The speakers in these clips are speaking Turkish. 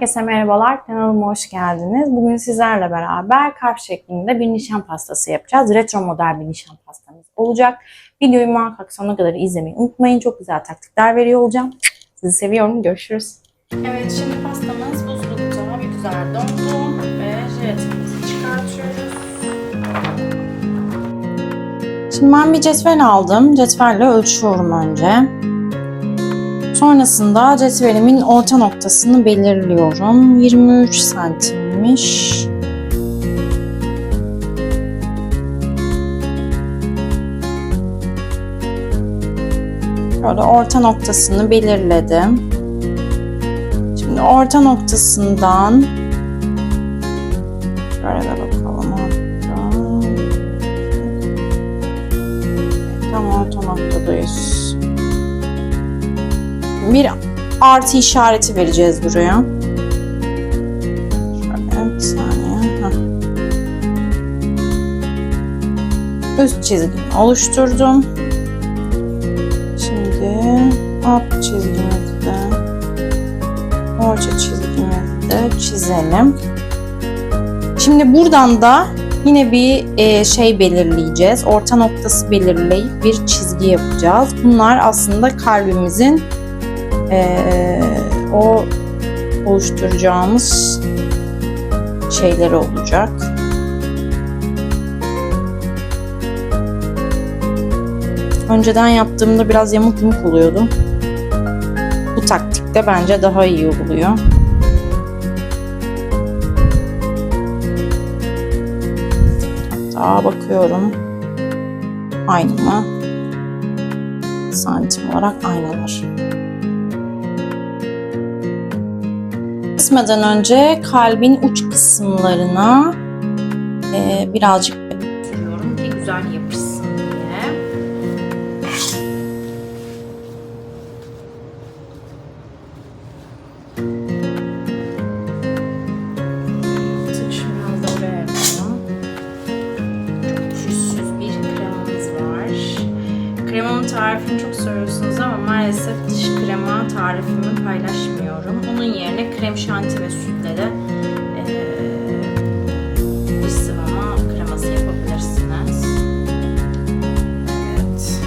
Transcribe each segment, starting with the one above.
Herkese merhabalar, kanalıma hoş geldiniz. Bugün sizlerle beraber kalp şeklinde bir nişan pastası yapacağız. Retro model bir nişan pastamız olacak. Videoyu muhakkak sonuna kadar izlemeyi unutmayın. Çok güzel taktikler veriyor olacağım. Sizi seviyorum, görüşürüz. Evet, şimdi pastamız buzlukta bir güzel dondu ve jelatimizi çıkartıyoruz. Şimdi ben bir cetvel aldım. Cetvelle ölçüyorum önce. Sonrasında cetvelimin orta noktasını belirliyorum. 23 santimmiş. Böyle orta noktasını belirledim. Şimdi orta noktasından şöyle de bakalım. Tam orta noktadayız bir artı işareti vereceğiz buraya. Bir saniye. Heh. Üst çizgimi oluşturdum. Şimdi alt çizgimizi de orta çizgimizi de çizelim. Şimdi buradan da yine bir e, şey belirleyeceğiz. Orta noktası belirleyip bir çizgi yapacağız. Bunlar aslında kalbimizin ee, o oluşturacağımız şeyleri olacak. Önceden yaptığımda biraz yamuk yumuk oluyordu. Bu taktikte bence daha iyi oluyor. Hatta bakıyorum. Aynı mı? Santim olarak aynılar. Kesmeden önce kalbin uç kısımlarına birazcık sürüyorum güzel yapışsın Kremamın tarifini çok soruyorsunuz ama maalesef dış krema tarifimi paylaşmıyorum. Onun yerine krem şanti ve sütle de dış sıvama kreması yapabilirsiniz. Evet.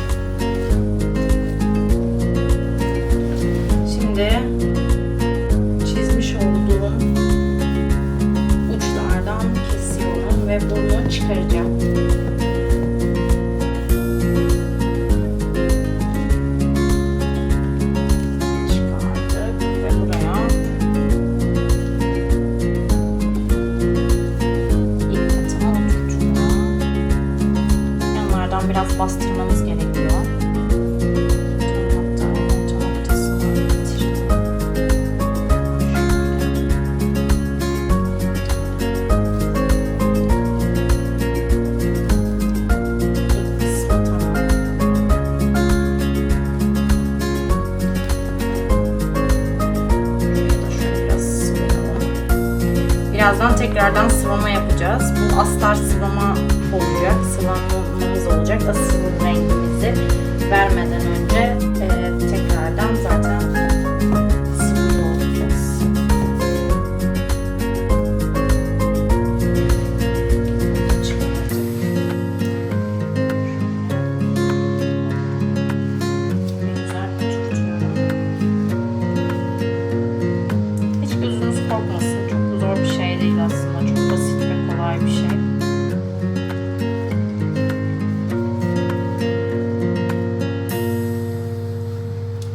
Şimdi çizmiş olduğum uçlardan kesiyorum ve bunu çıkaracağım. Biraz sıvayalım. Birazdan tekrardan sıvama yapacağız. Bu astar sıvama olacak. Sıvamamız olacak. Asıl rengimizi vermeden önce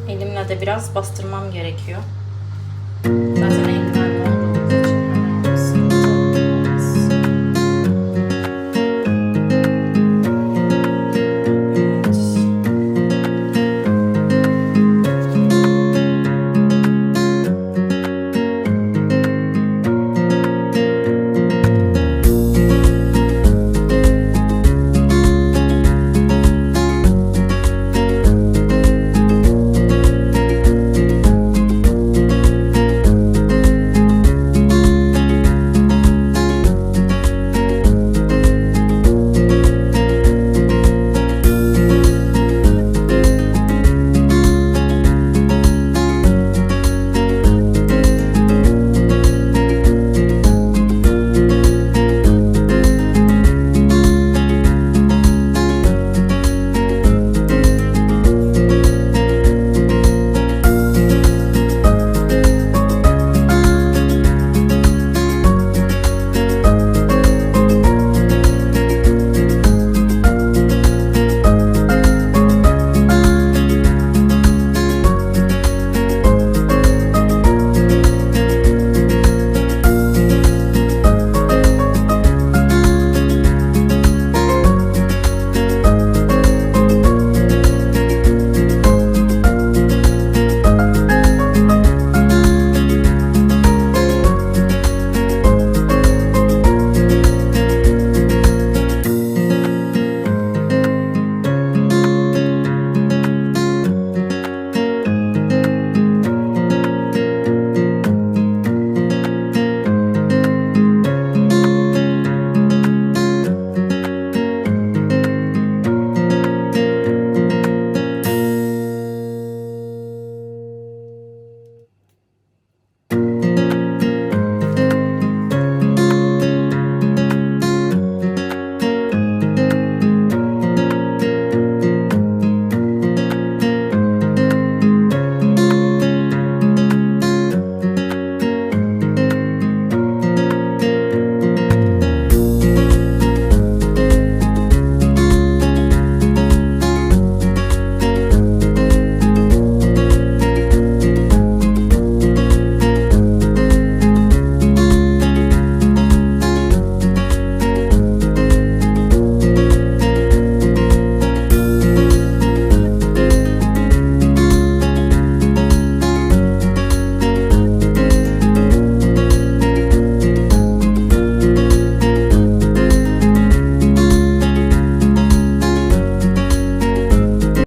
Elimle de biraz bastırmam gerekiyor.